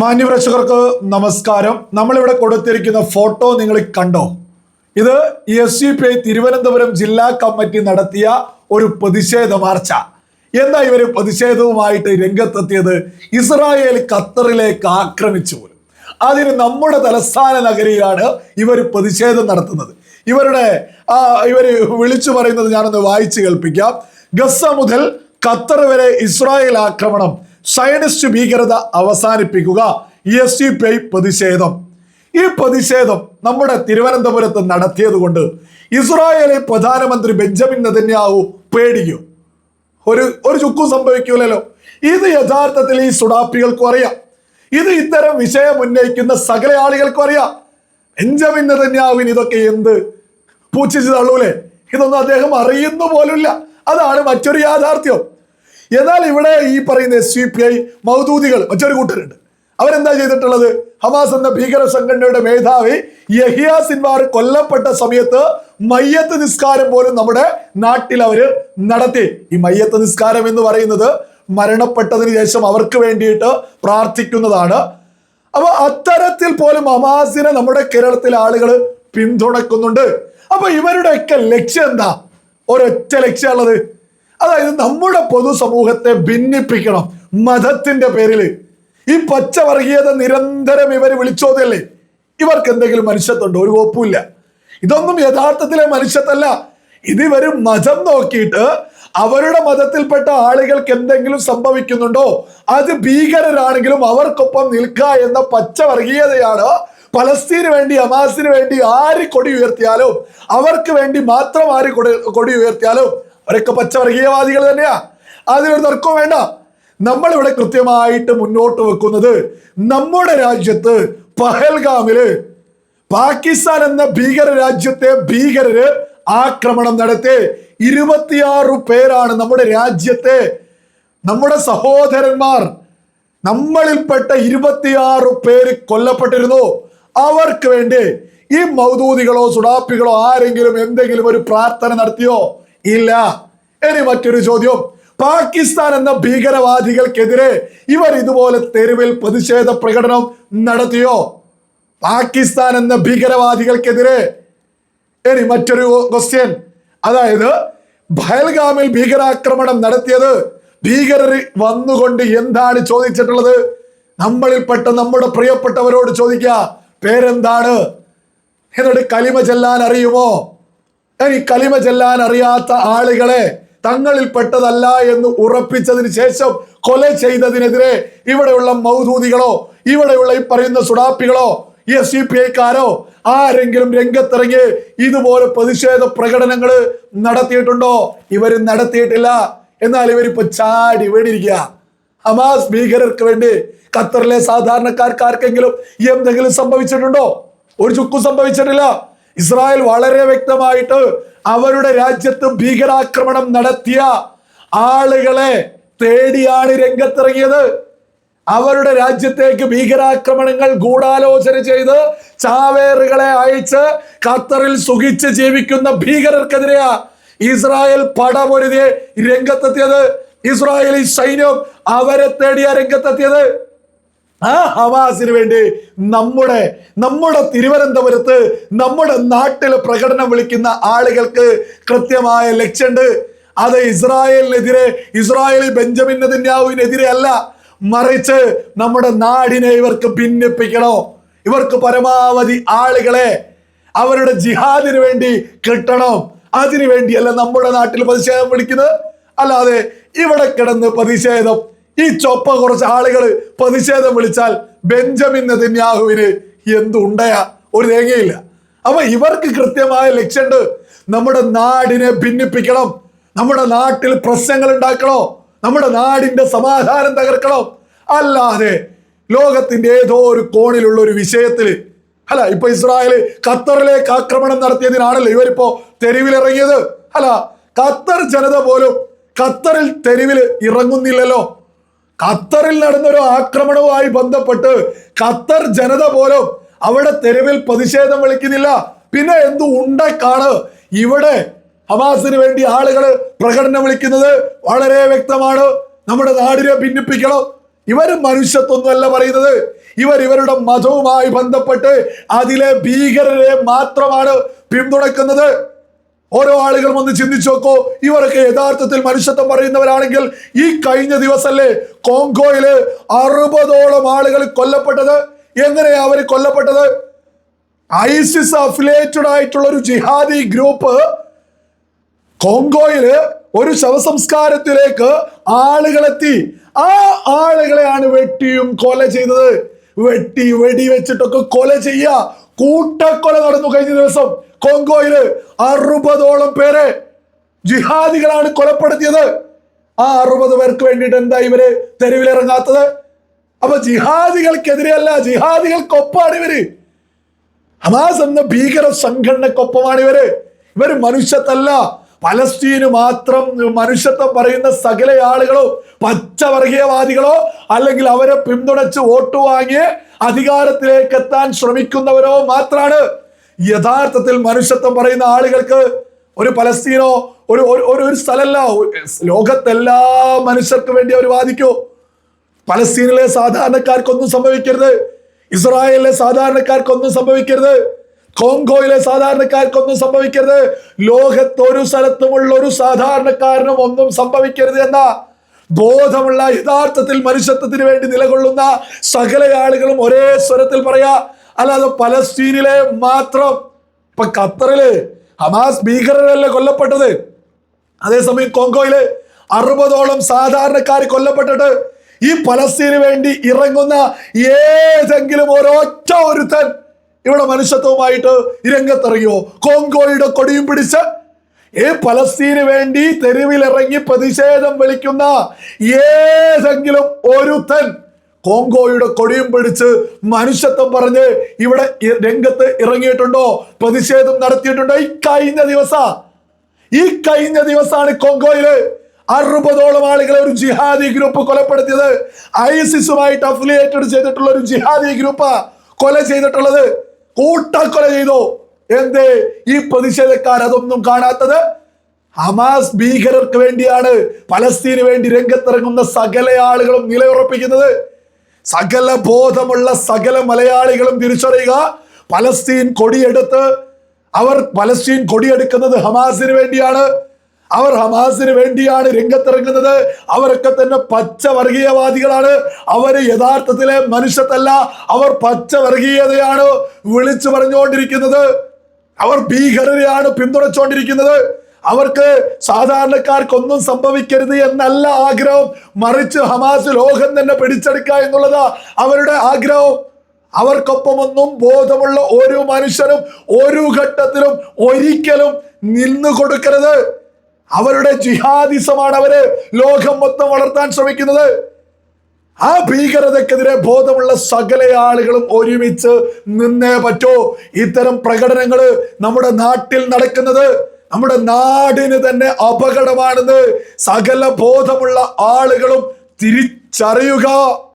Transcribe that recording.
മാന്യപ്രേക്ഷകർക്ക് നമസ്കാരം. നമ്മളിവിടെ കൊടുത്തിരിക്കുന്ന ഫോട്ടോ നിങ്ങൾ കണ്ടോ? ഇത് S U P I Thiruvananthapuram ജില്ലാ കമ്മിറ്റി നടത്തിയ ഒരു പ്രതിഷേധ മാർച്ച. എന്താ ഇവർ പ്രതിഷേധവുമായിട്ട് രംഗത്തെത്തിയത്? ഇസ്രായേൽ ഖത്തറിലേക്ക് ആക്രമിച്ചു പോലും. അതിന് നമ്മുടെ തലസ്ഥാന നഗരിയിലാണ് ഇവർ പ്രതിഷേധം നടത്തുന്നത്. ഇവരുടെ ഇവർ വിളിച്ചു പറയുന്നത് ഞാനൊന്ന് വായിച്ചു കേൾപ്പിക്കാം. ഗസ മുതൽ ഖത്തർ വരെ ഇസ്രായേൽ ആക്രമണം സയനിസ്റ്റ് ഭീകരത അവസാനിപ്പിക്കുക. എസ് യു പി ഐ പ്രതിഷേധം. ഈ പ്രതിഷേധം നമ്മുടെ തിരുവനന്തപുരത്ത് നടത്തിയത് കൊണ്ട് ഇസ്രായേലി പ്രധാനമന്ത്രി ബെഞ്ചമിൻ നെതന്യാഹു പേടിക്കും. ഒരു ഒരു ചുക്കും സംഭവിക്കൂലല്ലോ. ഇത് യഥാർത്ഥത്തിൽ ഈ സുഡാപ്പികൾക്കും അറിയാം. ഇത് ഇത്തരം വിഷയം ഉന്നയിക്കുന്ന സകല ആളുകൾക്കും അറിയാം. ബെഞ്ചമിൻ നെതന്യാഹുവിന് ഇതൊക്കെ എന്ത്? പൂച്ചിച്ചു തള്ളൂലേ? ഇതൊന്നും അദ്ദേഹം അറിയുന്നു പോലുമില്ല. അതാണ് മറ്റൊരു യാഥാർത്ഥ്യം. എന്നാൽ ഇവിടെ ഈ പറയുന്ന എസ് യു പി ഐ മൗദൂദികൾ മറ്റൊരു കൂട്ടരുണ്ട്. അവരെന്താ ചെയ്തിട്ടുള്ളത്? ഹമാസ് എന്ന ഭീകര സംഘടനയുടെ മേധാവി യഹിയ സിൻവാർ കൊല്ലപ്പെട്ട സമയത്ത് മയ്യത്ത് നിസ്കാരം പോലും നമ്മുടെ നാട്ടിൽ അവർ നടത്തി. ഈ മയ്യത്ത് നിസ്കാരം എന്ന് പറയുന്നത് മരണപ്പെട്ടതിന് ശേഷം അവർക്ക് വേണ്ടിയിട്ട് പ്രാർത്ഥിക്കുന്നതാണ്. അപ്പൊ അത്തരത്തിൽ പോലും ഹമാസിനെ നമ്മുടെ കേരളത്തിലെ ആളുകൾ പിന്തുണക്കുന്നുണ്ട്. അപ്പൊ ഇവരുടെയൊക്കെ ലക്ഷ്യം എന്താ? ഒരൊറ്റ ലക്ഷ്യമുള്ളത് അതായത് നമ്മുടെ പൊതുസമൂഹത്തെ ഭിന്നിപ്പിക്കണം മതത്തിന്റെ പേരിൽ ഈ പച്ചവർഗീയത നിരന്തരം ഇവർ വിളിച്ചോതല്ലേ? ഇവർക്ക് എന്തെങ്കിലും മനുഷ്യത്വമുണ്ടോ? ഒരു കുഴപ്പമില്ല ഇതൊന്നും യഥാർത്ഥത്തിലെ മനുഷ്യത്തല്ല. ഇത് ഇവർ മതം നോക്കിയിട്ട് അവരുടെ മതത്തിൽപ്പെട്ട ആളുകൾക്ക് എന്തെങ്കിലും സംഭവിക്കുന്നുണ്ടോ? അത് ഭീകരരാണെങ്കിലും അവർക്കൊപ്പം നിൽക്കുക എന്ന പച്ചവർഗീയതയാണ് പലസ്തീന് വേണ്ടി ഹമാസിന് വേണ്ടി ആര് കൊടി ഉയർത്തിയാലും അവർക്ക് വേണ്ടി മാത്രം ആര് കൊടി കൊടി ഉയർത്തിയാലും അവരൊക്കെ പച്ചവർഗീയവാദികൾ തന്നെയാ. അതിനൊരു തർക്കവും വേണ്ട. നമ്മളിവിടെ കൃത്യമായിട്ട് മുന്നോട്ട് വെക്കുന്നത് നമ്മുടെ രാജ്യത്ത് പഹൽഗാമിൽ പാകിസ്ഥാൻ എന്ന ഭീകര രാജ്യത്തെ ഭീകരര് ആക്രമണം നടത്തി. ഇരുപത്തിയാറ് പേരാണ് നമ്മുടെ രാജ്യത്തെ നമ്മുടെ സഹോദരന്മാർ. നമ്മളിൽപ്പെട്ട ഇരുപത്തിയാറ് പേര് കൊല്ലപ്പെട്ടിരുന്നു. അവർക്ക് വേണ്ടി ഈ മൗദൂദികളോ സുഡാപ്പികളോ ആരെങ്കിലും എന്തെങ്കിലും ഒരു പ്രാർത്ഥന നടത്തിയോ? ഇല്ല. ഇനി മറ്റൊരു ചോദ്യം. പാകിസ്ഥാൻ എന്ന ഭീകരവാദികൾക്കെതിരെ ഇവർ ഇതുപോലെ തെരുവിൽ പ്രതിഷേധ പ്രകടനം നടത്തിയോ? പാകിസ്ഥാൻ എന്ന ഭീകരവാദികൾക്കെതിരെ. ഇനി മറ്റൊരു ക്വസ്റ്റ്യൻ അതായത് ഭയൽഗാമിൽ ഭീകരാക്രമണം നടത്തിയത് ഭീകരർ വന്നുകൊണ്ട് എന്താണ് ചോദിച്ചിട്ടുള്ളത്? നമ്മളിൽപ്പെട്ട നമ്മുടെ പ്രിയപ്പെട്ടവരോട് ചോദിക്കുക. പേരെന്താണ്? എന്നിട്ട് കലിമ ചെല്ലാൻ അറിയുമോ? ഇനി കലിമ ചെല്ലാൻ അറിയാത്ത ആളുകളെ തങ്ങളിൽ പെട്ടതല്ല എന്ന് ഉറപ്പിച്ചതിന് ശേഷം കൊല ചെയ്തതിനെതിരെ ഇവിടെയുള്ള മൗദൂദികളോ ഇവിടെയുള്ള ഈ പറയുന്ന സുഡാപ്പികളോ എസ് സി പി ഐക്കാരോ ആരെങ്കിലും രംഗത്തിറങ്ങി ഇതുപോലെ പ്രതിഷേധ പ്രകടനങ്ങൾ നടത്തിയിട്ടുണ്ടോ? ഇവർ നടത്തിയിട്ടില്ല. എന്നാൽ ഇവരിപ്പോ ചാടി വീണിരിക്കുക. ഹമാസ് ഭീകരർക്ക് വേണ്ടി ഖത്തറിലെ സാധാരണക്കാർക്ക് ആർക്കെങ്കിലും എന്തെങ്കിലും സംഭവിച്ചിട്ടുണ്ടോ? ഒരു ചുക്കും സംഭവിച്ചിട്ടില്ല. ഇസ്രായേൽ വളരെ വ്യക്തമായിട്ട് അവരുടെ രാജ്യത്ത് ഭീകരാക്രമണം നടത്തിയ ആളുകളെ തേടിയാണ് രംഗത്തിറങ്ങിയത്. അവരുടെ രാജ്യത്തേക്ക് ഭീകരാക്രമണങ്ങൾ ഗൂഢാലോചന ചെയ്ത് ചാവേറുകളെ അയച്ച് ഖത്തറിൽ സുഖിച്ച് ജീവിക്കുന്ന ഭീകരർക്കെതിരെയാ ഇസ്രായേൽ പടമൊരുതിയെ രംഗത്തെത്തിയത്. ഇസ്രായേലി സൈന്യം അവരെ തേടിയ രംഗത്തെത്തിയത്. ആ ഹവാസിന് വേണ്ടി നമ്മുടെ നമ്മുടെ തിരുവനന്തപുരത്ത് നമ്മുടെ നാട്ടിൽ പ്രകടനം വിളിക്കുന്ന ആളുകൾക്ക് കൃത്യമായ ലക്ഷ്യമുണ്ട് അത് ഇസ്രായേലിനെതിരെ ഇസ്രായേലി ബെഞ്ചമിൻ നദിന്യാവിനെതിരെ അല്ല മറിച്ച് നമ്മുടെ നാടിനെ ഇവർക്ക് ഭിന്നിപ്പിക്കണോ? ഇവർക്ക് പരമാവധി ആളുകളെ അവരുടെ ജിഹാദിന് വേണ്ടി കിട്ടണം. അതിനു വേണ്ടിയല്ല നമ്മുടെ നാട്ടിൽ പ്രതിഷേധം വിളിക്കുന്നത്. അല്ലാതെ ഇവിടെ കിടന്ന് പ്രതിഷേധം ഈ ചൊപ്പ കുറച്ച് ആളുകൾ പ്രതിഷേധം വിളിച്ചാൽ ബെഞ്ചമിൻ നെതന്യാഹുവിന് എന്തുണ്ടയാ ഒരു തേങ്ങയില്ല അപ്പൊ ഇവർക്ക് കൃത്യമായ ലക്ഷ്യമുണ്ട്. നമ്മുടെ നാടിനെ ഭിന്നിപ്പിക്കണം. നമ്മുടെ നാട്ടിൽ പ്രശ്നങ്ങൾ ഉണ്ടാക്കണോ? നമ്മുടെ നാടിന്റെ സമാധാനം തകർക്കണം? അല്ലാതെ ലോകത്തിന്റെ ഏതോ ഒരു കോണിലുള്ള ഒരു വിഷയത്തിൽ അല്ല ഇപ്പൊ ഇസ്രായേൽ ഖത്തറിലേക്ക് ആക്രമണം നടത്തിയതിനാണല്ലോ ഇവരിപ്പോ തെരുവിലിറങ്ങിയത്. അല്ല ഖത്തർ ജനത പോലും ഖത്തറിൽ തെരുവിൽ ഇറങ്ങുന്നില്ലല്ലോ. ഖത്തറിൽ നടന്ന ഒരു ആക്രമണവുമായി ബന്ധപ്പെട്ട് ഖത്തർ ജനത പോലും അവിടെ തെരുവിൽ പ്രതിഷേധം വിളിക്കുന്നില്ല. പിന്നെ എന്തു ഉണ്ടക്കാണ് ഇവിടെ ഹമാസിന് വേണ്ടി ആളുകൾ പ്രകടനം വിളിക്കുന്നത്? വളരെ വ്യക്തമാണ്. നമ്മുടെ നാടിനെ ഭിന്നിപ്പിക്കണം. ഇവർ മനുഷ്യത്വമൊന്നുമല്ല പറയുന്നത്. ഇവർ ഇവരുടെ മതവുമായി ബന്ധപ്പെട്ട് അതിലെ ഭീകരരെ മാത്രമാണ് പിന്തുണക്കുന്നത്. ഓരോ ആളുകളും ഒന്ന് ചിന്തിച്ചു നോക്കൂ. ഇവരൊക്കെ യഥാർത്ഥത്തിൽ മനുഷ്യത്വം പറയുന്നവരാണെങ്കിൽ ഈ കഴിഞ്ഞ ദിവസമല്ലേ കോങ്കോയിൽ അറുപതോളം ആളുകൾ കൊല്ലപ്പെട്ടത്? എങ്ങനെയാ അവർ കൊല്ലപ്പെട്ടത്? ഐസിസ് അഫിലേറ്റഡ് ആയിട്ടുള്ള ഒരു ജിഹാദി ഗ്രൂപ്പ് കോങ്കോയിൽ ഒരു ശവസംസ്കാരത്തിലേക്ക് ആളുകളെത്തി. ആ ആളുകളെയാണ് വെട്ടിയും കൊല ചെയ്തത്. വെട്ടി വെടി വെച്ചിട്ടൊക്കെ കൊല ചെയ്യുക. കൂട്ടക്കൊല നടന്നു കഴിഞ്ഞ ദിവസം കോങ്കോയിൽ അറുപതോളം പേരെ ജിഹാദികളാണ് കൊലപ്പെടുത്തിയത്. ആ അറുപത് പേർക്ക് വേണ്ടിയിട്ട് എന്താ ഇവർ തെരുവിലിറങ്ങാത്തത്? അപ്പൊ ജിഹാദികൾക്കെതിരെയല്ല ജിഹാദികൾക്കൊപ്പാണ് ഇവർ. ഹമാസ് എന്ന ഭീകര സംഘടനക്കൊപ്പമാണ് ഇവർ. ഇവർ മനുഷ്യത്തല്ല. പലസ്തീന് മാത്രം മനുഷ്യത്വം പറയുന്ന സകല ആളുകളോ പച്ചവർഗീയവാദികളോ അല്ലെങ്കിൽ അവരെ പിന്തുണച്ച് വോട്ട് വാങ്ങി അധികാരത്തിലേക്ക് എത്താൻ ശ്രമിക്കുന്നവരോ മാത്രമാണ് യഥാർത്ഥത്തിൽ മനുഷ്യത്വം പറയുന്ന ആളുകൾക്ക് ഒരു പലസ്തീനോ ഒരു ഒരു- ഒരു ഒരു സ്ഥലമല്ല ലോകത്തെല്ലാ മനുഷ്യർക്ക് വേണ്ടി അവർ വാദിക്കൂ. പലസ്തീനിലെ സാധാരണക്കാർക്കൊന്നും സംഭവിക്കരുത്. ഇസ്രായേലിലെ സാധാരണക്കാർക്കൊന്നും സംഭവിക്കരുത്. കോങ്കോയിലെ സാധാരണക്കാർക്കൊന്നും സംഭവിക്കരുത്. ലോകത്തൊരു സ്ഥലത്തുമുള്ള ഒരു സാധാരണക്കാരനും ഒന്നും സംഭവിക്കരുത് എന്ന ബോധമുള്ള യഥാർത്ഥത്തിൽ മനുഷ്യത്വത്തിന് വേണ്ടി നിലകൊള്ളുന്ന സകല ആളുകളും ഒരേ സ്വരത്തിൽ പറയാ അല്ലാതെ പലസ്തീനിലെ മാത്രം ഇപ്പൊ ഖത്തറിൽ ഹമാസ് ഭീകരരല്ലേ കൊല്ലപ്പെട്ടത്? അതേസമയം കോങ്കോയിൽ അറുപതോളം സാധാരണക്കാർ കൊല്ലപ്പെട്ടിട്ട് ഈ പലസ്തീന് വേണ്ടി ഇറങ്ങുന്ന ഏതെങ്കിലും ഒരൊറ്റ ഒരുത്തൻ ഇവിടെ മനുഷ്യത്വവുമായിട്ട് രംഗത്തിറങ്ങിയോ? കോങ്കോയുടെ കൊടിയും പിടിച്ച് ഈ പലസ്തീന് വേണ്ടി തെരുവിലിറങ്ങി പ്രതിഷേധം വിളിക്കുന്ന ഏതെങ്കിലും ഒരുത്തൻ കോങ്കോയുടെ കൊടിയും പിടിച്ച് മനുഷ്യത്വം പറഞ്ഞ് ഇവിടെ രംഗത്ത് ഇറങ്ങിയിട്ടുണ്ടോ? പ്രതിഷേധം നടത്തിയിട്ടുണ്ടോ? ഈ കഴിഞ്ഞ ദിവസ. ഈ കഴിഞ്ഞ ദിവസമാണ് കോങ്കോയിൽ അറുപതോളം ആളുകളെ ഒരു ജിഹാദി ഗ്രൂപ്പ് കൊലപ്പെടുത്തിയത്. ഐസിസുമായിട്ട് അഫിലിയേറ്റഡ് ചെയ്തിട്ടുള്ള ഒരു ജിഹാദി ഗ്രൂപ്പ് കൊല ചെയ്തിട്ടുള്ളത്. കൂട്ടക്കൊല ചെയ്തു. എന്തേ? ഈ പ്രതിഷേധക്കാർ അതൊന്നും കാണാത്തത് ഹമാസ് ഭീകരർക്ക് വേണ്ടിയാണ്. പലസ്തീന് വേണ്ടി രംഗത്തിറങ്ങുന്ന സകല ആളുകളും നിലയുറപ്പിക്കുന്നത്. സകല ബോധമുള്ള സകല മലയാളികളും തിരിച്ചറിയുക. പലസ്തീൻ കൊടിയെടുത്ത് അവർ പലസ്തീൻ കൊടിയെടുക്കുന്നത് ഹമാസിന് വേണ്ടിയാണ്. അവർ ഹമാസിന് വേണ്ടിയാണ് രംഗത്തിറങ്ങുന്നത്. അവരൊക്കെ തന്നെ പച്ച വർഗീയവാദികളാണ്. അവർ യഥാർത്ഥത്തിലെ മനുഷ്യത്തല്ല. അവർ പച്ച വർഗീയതയാണ് വിളിച്ചു പറഞ്ഞുകൊണ്ടിരിക്കുന്നത്. അവർ ഭീകരരെയാണ് പിന്തുണച്ചുകൊണ്ടിരിക്കുന്നത് അവർക്ക് സാധാരണക്കാർക്കൊന്നും സംഭവിക്കരുത് എന്നല്ല ആഗ്രഹം. മറിച്ച് ഹമാസ് ലോകം തന്നെ പിടിച്ചെടുക്കുക എന്നുള്ളതാ അവരുടെ ആഗ്രഹം. അവർക്കൊപ്പമൊന്നും ബോധമുള്ള ഒരു മനുഷ്യനും ഒരു ഘട്ടത്തിലും ഒരിക്കലും നിന്നു കൊടുക്കരുത്. അവരുടെ ജിഹാദിസമാണ് അവർ ലോകം മൊത്തം വളർത്താൻ ശ്രമിക്കുന്നത്. ആ ഭീകരതക്കെതിരെ ബോധമുള്ള സകല ആളുകളും ഒരുമിച്ച് നിന്നേ പറ്റൂ. ഇത്തരം പ്രകടനങ്ങൾ നമ്മുടെ നാട്ടിൽ നടക്കുന്നത് നമ്മുടെ നാടിന് തന്നെ അപകടമാണെന്ന് സകല ബോധമുള്ള ആളുകളും തിരിച്ചറിയുക.